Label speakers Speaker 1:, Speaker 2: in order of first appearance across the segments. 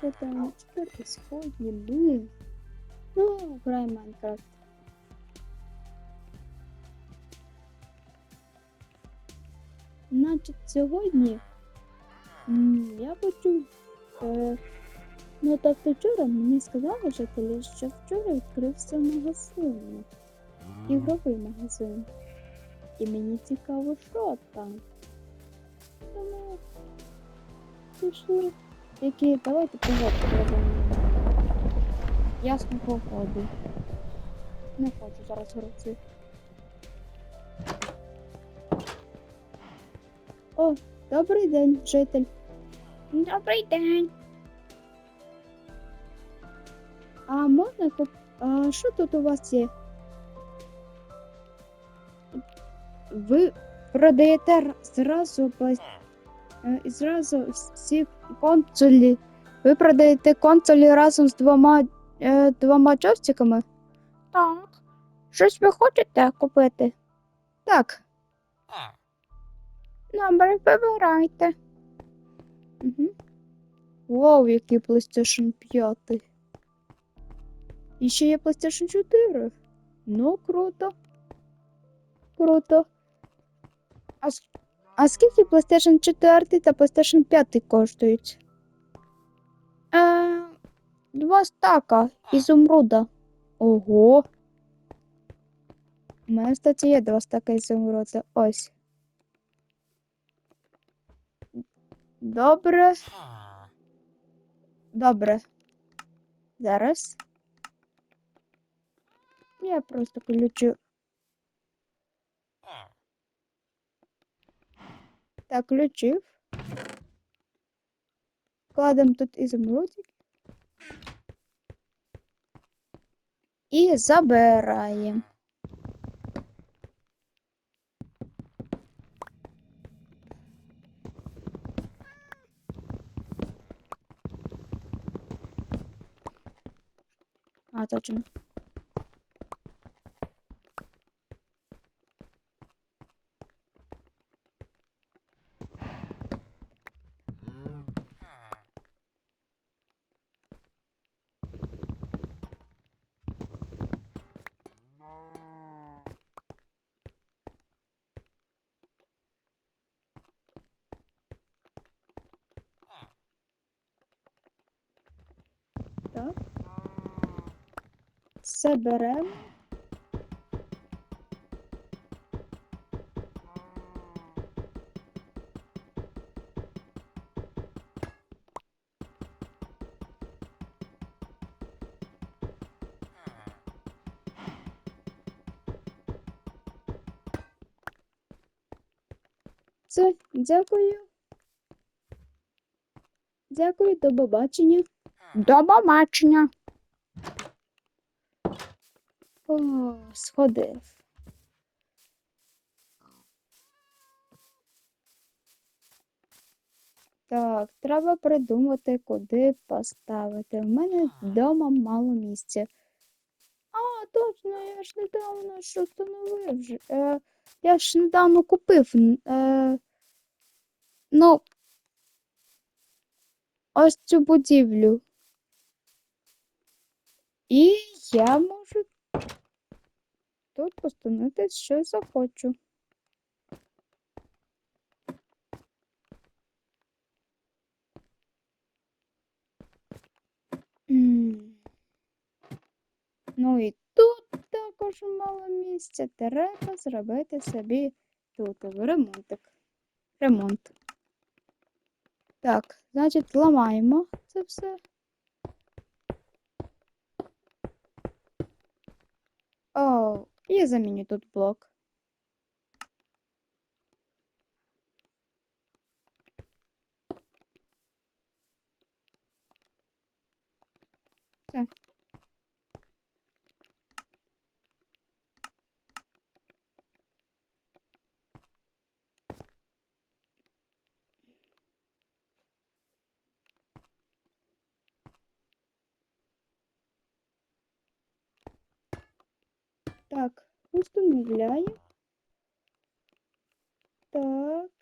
Speaker 1: Четверте сьогодні ми. Ну, граємо Майнкрафт. Значить, сьогодні я почув. Е, ну, тобто вчора мені сказали жителі, що вчора відкрився магазин. Ігровий магазин. І мені цікаво, що там. Тому пішли. Які, давайте погодку робимо. Ясну погоду. Не хочу зараз гроці. О, добрий день, житель. Добрий день. А можна куп... А що тут у вас є? Ви продаєте зразу пла- е, зразу всі консолі. Ви продаєте консолі разом з двома, е, двома джойстиками? Так. Щось ви хочете купити? Так. Добре, вибирайте. Угу. Вау, який PlayStation 5. І ще є PlayStation 4. Ну, круто. Круто. А, а скільки PlayStation 4 та PlayStation 5 коштують? Е, два стака ізумруда. Ого. У мене, кстати, є два стака ізумруда. Ось. Добре. Добре. Зараз. Я просто включу. Так, включив. Кладемо тут ізумрудик. І забираємо. А, точно. Так. Все беремо. Все, дякую. Дякую, до побачення. До побачення. О, сходив. Так, треба придумати, куди поставити. У мене вдома мало місця. А, точно, я ж недавно що встановив. Е, я ж недавно купив. Е, ну, ось цю будівлю. І я можу тут постановити, що захочу. Ну і тут також мало місця. Треба зробити собі тут ремонтик. Ремонт. Так, значить, ламаємо це все. О, я заміню тут блок. Все. Так, установляем. Так.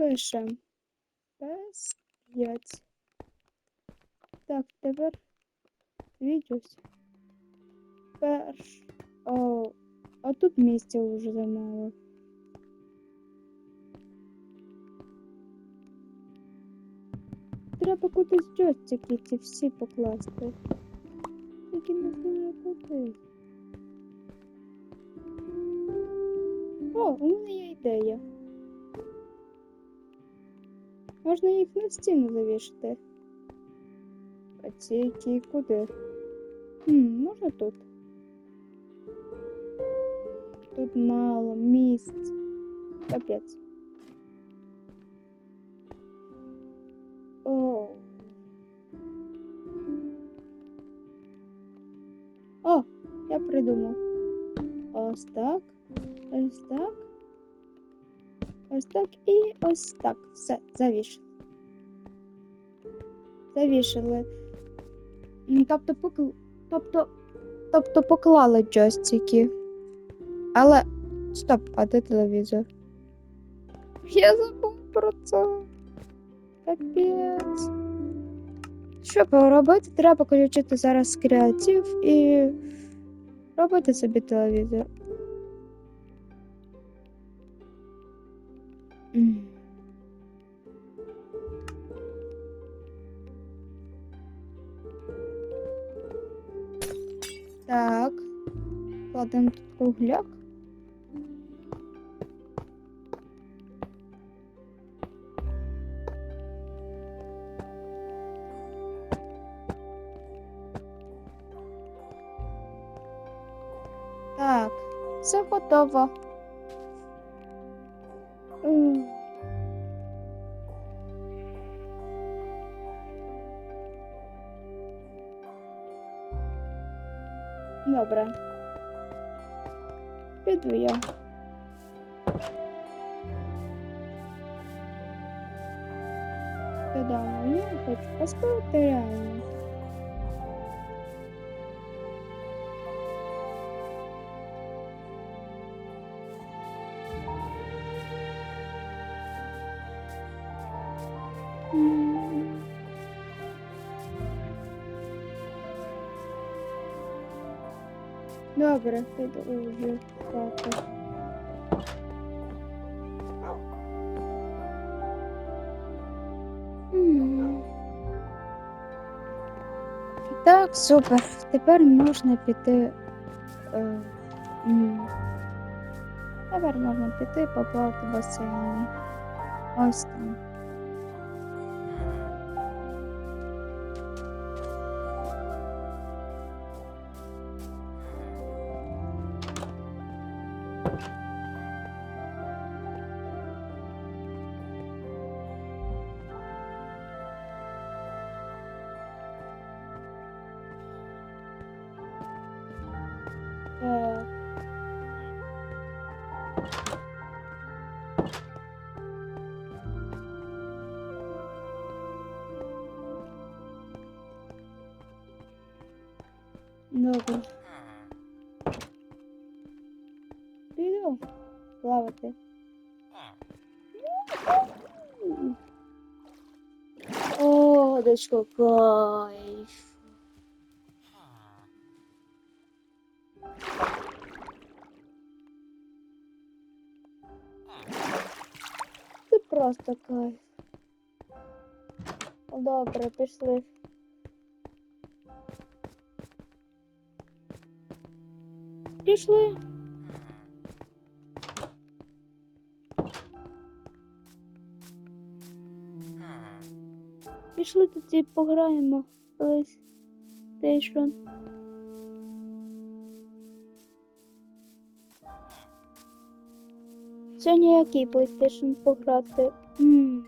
Speaker 1: Пишем. PS5. Так, тепер відеос. Перш. О, а тут місця вже замало. Треба кудись джойстики ці всі покласти. Тільки не знаю куди. О, у мене є ідея. Можна їх на стіну завішати. А ці які куди? Хм, можна тут. Тут мало місць. Капець. О. О, я придумав. Ось так. Ось так. Ось так і ось так. Все, завішали. Завішали. Тобто, покл... тобто, тобто поклали джойстики. Але. Стоп, а де телевізор? Я забув про це. Капець. Що робити? Треба включити зараз креатив і робити собі телевізор. Так. Кладемо тут кругляк. Так, все готово. Добре. Піду я. Додому. Я хочу поспати реально. Добре, піду вже спати. Так, супер. Тепер можна піти. Е. Тепер можна піти поплавати в басейні. Ось там. Так. Добре. Піду плавати. О, дочко, кайф. Просто кайф. Добре, пішли. Пішли. Пішли тоді пограємо в PlayStation. Сьогодні який PlayStation пограти? М.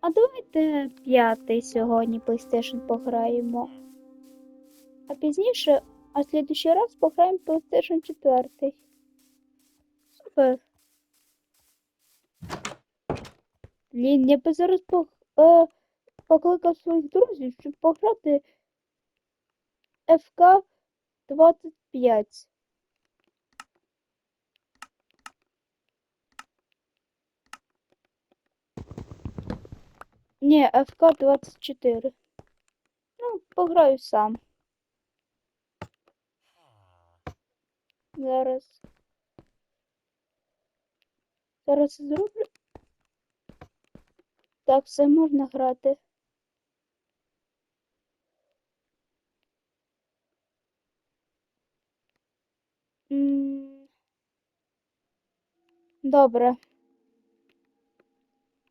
Speaker 1: А давайте п'ятий сьогодні PlayStation пограємо. А пізніше, а в следующий раз пограємо PlayStation 4. Супер. Блін, я би зараз пог... е, покликав своїх друзів, щоб пограти FK 25. Ні, ФК-24. Ну, пограю сам. Зараз. Зараз зроблю. Так, все можна грати. Добре.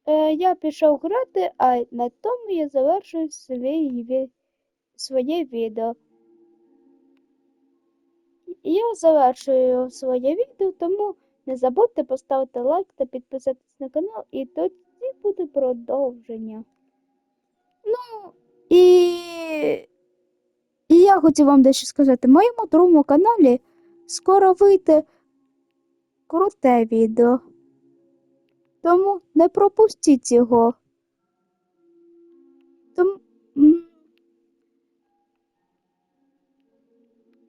Speaker 1: Е, я пішов грати, а на тому я завершую свій, своє відео. Я завершую своє відео, тому не забудьте поставити лайк та підписатись на канал, і тоді буде продовження. Ну, і, і я хотів вам дещо сказати. Моєму другому каналі скоро вийде круте відео. Тому не пропустіть його. Тому...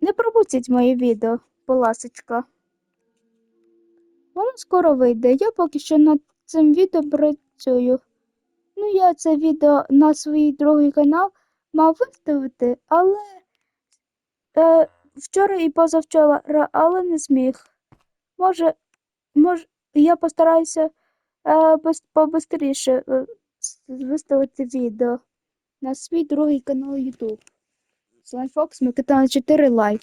Speaker 1: Не пропустіть моє відео, ласочка. Воно скоро вийде. Я поки що над цим відео працюю. Ну, я це відео на свій другий канал мав виставити, але е, вчора і позавчора, але не зміг. Може, може, я постараюся е, побистріше е, виставити відео на свій другий канал YouTube. Слайфокс Микита 4 Лайф.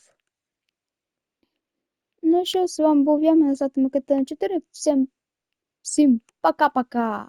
Speaker 1: Ну що, з вами був я, мене звати Микита 4. Всім, всім пока-пока.